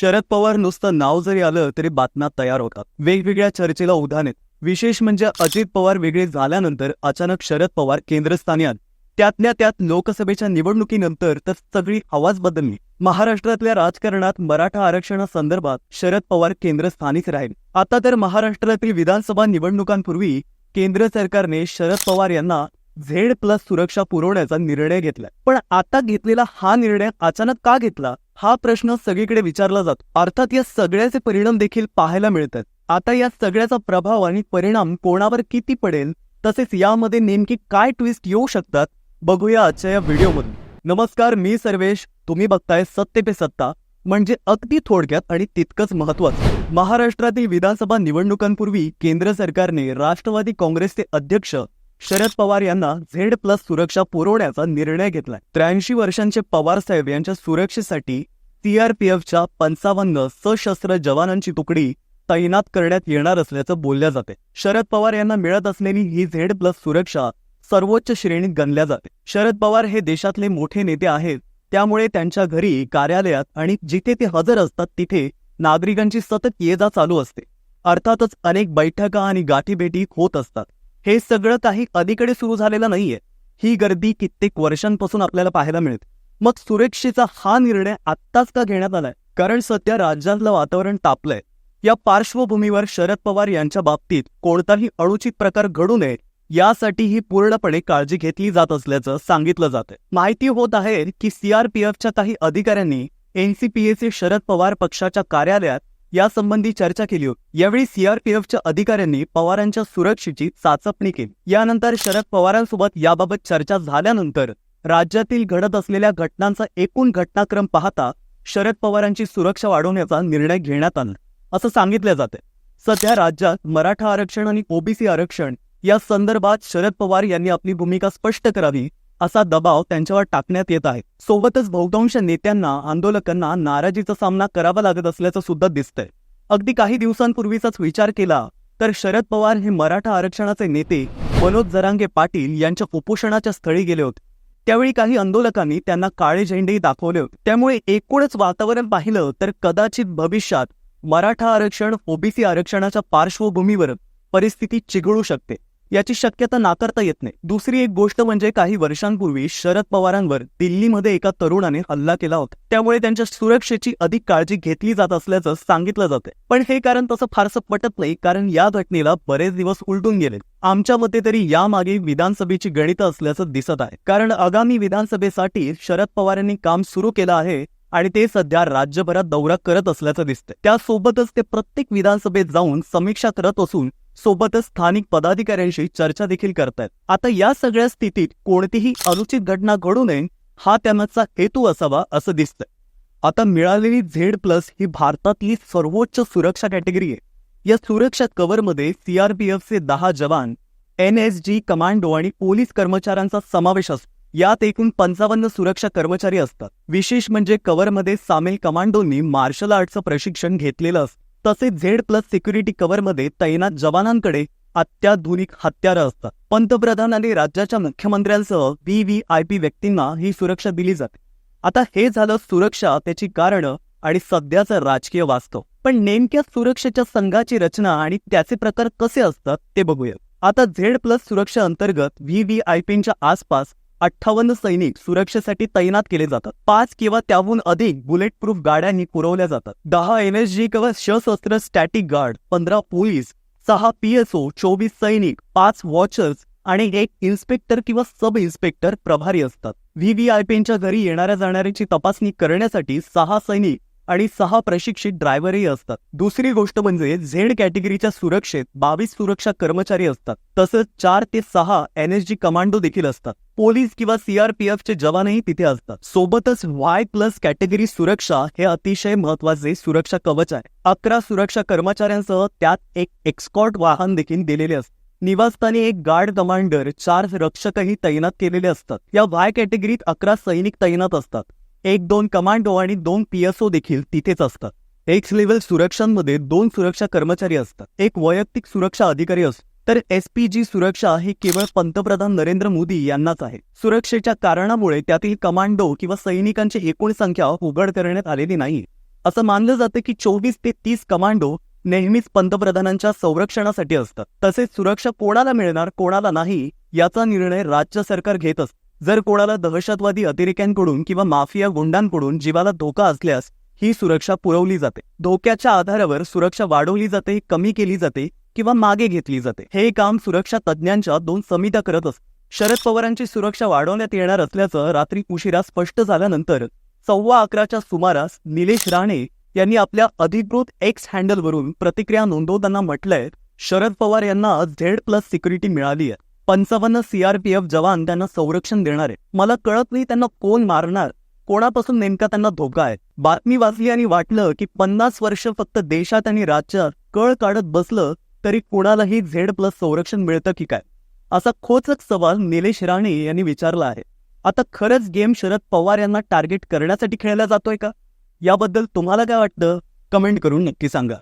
शरद पवार नुसतं नाव जरी आलं तरी बातम्या तयार होतात. वेगवेगळ्या चर्चेला उधाण आहेत. विशेष म्हणजे अजित पवार वेगळे झाल्यानंतर अचानक शरद पवार केंद्रस्थानी आले. त्यातल्या त्यात लोकसभेच्या निवडणुकीनंतर तर सगळी आवाज बदलली. महाराष्ट्रातल्या राजकारणात मराठा आरक्षणासंदर्भात शरद पवार केंद्रस्थानीच राहील. आता तर महाराष्ट्रातील विधानसभा निवडणुकांपूर्वी केंद्र सरकारने शरद पवार यांना झेड प्लस सुरक्षा पुरवण्याचा निर्णय घेतलाय पण आता घेतलेला हा निर्णय अचानक का घेतला? हा प्रश्न सगळीकडे विचारला जातो. अर्थात या सगळ्याचे परिणाम देखील पाहायला मिळतात. आता या सगळ्याचा प्रभाव आणि परिणाम कोणावर किती पडेल तसेच यामध्ये नेमकी काय ट्विस्ट येऊ शकतात बघूया आजच्या या व्हिडिओमधून. नमस्कार मी सर्वेश. तुम्ही बघताय सत्य पे सत्ता. म्हणजे अगदी थोडक्यात आणि तितकंच महत्वाचं महाराष्ट्रातील विधानसभा निवडणुकांपूर्वी केंद्र सरकारने राष्ट्रवादी काँग्रेसचे अध्यक्ष शरद पवार यांना झेड प्लस सुरक्षा पुरवण्याचा निर्णय घेतलाय. त्र्याऐंशी वर्षांचे पवार साहेब यांच्या सुरक्षेसाठी सीआरपीएफच्या पंचावन्न सशस्त्र जवानांची तुकडी तैनात करण्यात येणार असल्याचं बोलल्या जाते. शरद पवार यांना मिळत असलेली ही झेड प्लस सुरक्षा सर्वोच्च श्रेणीत गणल्या जाते. शरद पवार हे देशातले मोठे नेते आहेत त्यामुळे त्यांच्या घरी कार्यालयात आणि जिथे ते हजर असतात तिथे नागरिकांची सतत ये जा चालू असते. अर्थातच अनेक बैठका आणि गाठीभेटी होत असतात. हे सगळं काही अलीकडे सुरू झालेलं नाहीये. ही गर्दी कित्येक वर्षांपासून आपल्याला पाहायला मिळते. मग सुरक्षेचा हा निर्णय आत्ताच का घेण्यात आलाय? कारण सध्या राज्यातलं वातावरण तापलंय. या पार्श्वभूमीवर शरद पवार यांच्या बाबतीत कोणताही अनुचित प्रकार घडू नये यासाठी ही पूर्णपणे काळजी घेतली जात असल्याचं सांगितलं जातंय. माहिती होत आहे की सीआरपीएफच्या काही अधिकाऱ्यांनी एनसीपीएचे शरद पवार पक्षाच्या कार्यालयात यासंबंधी चर्चा केली होती. यावेळी सीआरपीएफच्या अधिकाऱ्यांनी पवारांच्या सुरक्षेची चाचपणी केली. यानंतर शरद पवारांसोबत याबाबत चर्चा झाल्यानंतर राज्यातील घडत असलेल्या घटनांचा एकूण घटनाक्रम पाहता शरद पवारांची सुरक्षा वाढवण्याचा निर्णय घेण्यात आला. असं सांगितलं जाते सध्या राज्यात मराठा आरक्षण आणि ओबीसी आरक्षण या संदर्भात शरद पवार यांनी आपली भूमिका स्पष्ट करावी असा दबाव त्यांच्यावर टाकण्यात येत आहे. सोबतच बहुतांश नेत्यांना आंदोलकांना नाराजीचा सामना करावा लागत असल्याचं सुद्धा दिसतंय. अगदी काही दिवसांपूर्वीचाच विचार केला तर शरद पवार हे मराठा आरक्षणाचे नेते मनोज जरांगे पाटील यांच्या उपोषणाच्या स्थळी गेले होते. त्यावेळी काही आंदोलकांनी त्यांना काळे झेंडेही दाखवले होते. त्यामुळे एकूणच वातावरण पाहिलं तर कदाचित भविष्यात मराठा आरक्षण ओबीसी आरक्षणाच्या पार्श्वभूमीवर परिस्थिती चिघळू शकते. याची शक्यता नाकारता येत नाही. दुसरी एक गोष्ट म्हणजे काही वर्षांपूर्वी शरद पवारांवर दिल्लीमध्ये एका तरुणाने हल्ला केला होता. त्यामुळे त्यांच्या सुरक्षेची अधिक काळजी घेतली जात असल्याचं सांगितलं जाते पण हे कारण तसं फारसं पटत नाही कारण या घटनेला बरेच दिवस उलटून गेले. आमच्या मते तरी यामागे विधानसभेची गणितं असल्याचं दिसत आहे. कारण आगामी विधानसभेसाठी शरद पवारांनी काम सुरू केलं आहे आणि ते सध्या राज्यभरात दौरा करत असल्याचं दिसतंय. त्यासोबतच ते प्रत्येक विधानसभेत जाऊन समीक्षा करत असून सोबतच स्थानिक पदाधिकाऱ्यांशी चर्चा देखील करतायत. आता या सगळ्या स्थितीत कोणतीही अनुचित घटना घडू नये हा त्यांचा हेतू असावा असं दिसतंय. आता मिळालेली झेड प्लस ही भारतातली सर्वोच्च सुरक्षा कॅटेगरी आहे. या सुरक्षा कव्हरमध्ये सीआरपीएफचे दहा जवान एन एस जी कमांडो आणि पोलीस कर्मचाऱ्यांचा समावेश असतो. यात एकूण पंचावन्न सुरक्षा कर्मचारी असतात. विशेष म्हणजे कव्हरमध्ये सामील कमांडोंनी मार्शल आर्टचं प्रशिक्षण घेतलेलं असतं तसेच झेड प्लस सिक्युरिटी कव्हरमध्ये तैनात जवानांकडे अत्याधुनिक हत्यारं असतात. पंतप्रधान आणि राज्याच्या मुख्यमंत्र्यांसह व्ही व्ही आय पी व्यक्तींना ही सुरक्षा दिली जाते. आता हे झालं सुरक्षा त्याची कारणं आणि सध्याचं राजकीय वास्तव. पण नेमक्या सुरक्षेच्या संघाची रचना आणि त्याचे प्रकार कसे असतात ते बघूया. आता झेड प्लस सुरक्षा अंतर्गत व्ही व्ही आय पीच्या आसपास अठ्ठावन्न सैनिक सुरक्षेसाठी तैनात केले जातात. पाच किंवा त्याहून अधिक बुलेट प्रूफ गाड्यांनी पुरवल्या जातात. दहा एनएसजी किंवा सशस्त्र स्टॅटिक गार्ड पंधरा पोलीस सहा पीएसओ चोवीस सैनिक पाच वॉचर्स आणि एक इन्स्पेक्टर किंवा सब इन्स्पेक्टर प्रभारी असतात. व्हीव्हीआयपीच्या घरी येणाऱ्या जाणाऱ्याची तपासणी करण्यासाठी सहा सैनिक आणि सहा प्रशिक्षित ड्रायव्हरही असतात. दुसरी गोष्ट म्हणजे झेड कॅटेगरीच्या सुरक्षेत बावीस सुरक्षा कर्मचारी असतात. तसंच चार ते सहा एनएसजी कमांडो देखील असतात. पोलीस किंवा सीआरपीएफचे जवानही तिथे असतात. सोबतच वाय प्लस कॅटेगरी सुरक्षा हे अतिशय महत्त्वाचे सुरक्षा कवच आहे. अकरा सुरक्षा कर्मचाऱ्यांसह त्यात एक एक्सकॉर्ट वाहन देखील दिलेले असते. निवासस्थानी एक गार्ड कमांडर चार रक्षकही तैनात केलेले असतात. या वाय कॅटेगरीत अकरा सैनिक तैनात असतात. एक दोन कमांडो आणि दोन पीएसओ देखील तिथेच असतात. एक्स लेव्हल सुरक्षांमध्ये दोन सुरक्षा कर्मचारी असतात. एक वैयक्तिक सुरक्षा अधिकारी असतो तर एसपीजी सुरक्षा ही केवळ पंतप्रधान नरेंद्र मोदी यांनाच आहे. सुरक्षेच्या कारणामुळे त्यातील कमांडो किंवा सैनिकांची एकूण संख्या उघड करण्यात आलेली नाही. असं मानलं जातं की चोवीस ते तीस कमांडो नेहमीच पंतप्रधानांच्या संरक्षणासाठी असतात. तसेच सुरक्षा कोणाला मिळणार कोणाला नाही याचा निर्णय राज्य सरकार घेत असतं. जर कोणाला दहशतवादी अतिरेक्यांकडून किंवा माफिया गुंडांकडून जीवाला धोका असल्यास ही सुरक्षा पुरवली जाते. धोक्याच्या आधारावर सुरक्षा वाढवली जाते कमी केली जाते किंवा मागे घेतली जाते. हे काम सुरक्षा तज्ज्ञांच्या दोन समित्या करत असत. शरद पवारांची सुरक्षा वाढवण्यात येणार असल्याचं रात्री उशिरा स्पष्ट झाल्यानंतर सव्वा अकराच्या सुमारास निलेश राणे यांनी आपल्या अधिकृत एक्स हँडलवरून प्रतिक्रिया नोंदवताना म्हटलंय शरद पवार यांना झेड प्लस सिक्युरिटी मिळाली आहे पंचावन्न सीआरपीएफ जवान त्यांना संरक्षण देणार आहे मला कळत नाही त्यांना कोण मारणार. कोणापासून नेमका त्यांना धोका आहे? बातमी वाचली आणि वाटलं की पन्नास वर्ष फक्त देशात आणि राज्यात कळ काढत बसलं तरी कुणालाही झेड प्लस संरक्षण मिळतं की काय? असा खोचक सवाल निलेश राणे यांनी विचारला आहे. आता खरंच गेम शरद पवार यांना टार्गेट करण्यासाठी खेळला जातोय का? याबद्दल तुम्हाला काय वाटतं? कमेंट करून नक्की सांगा.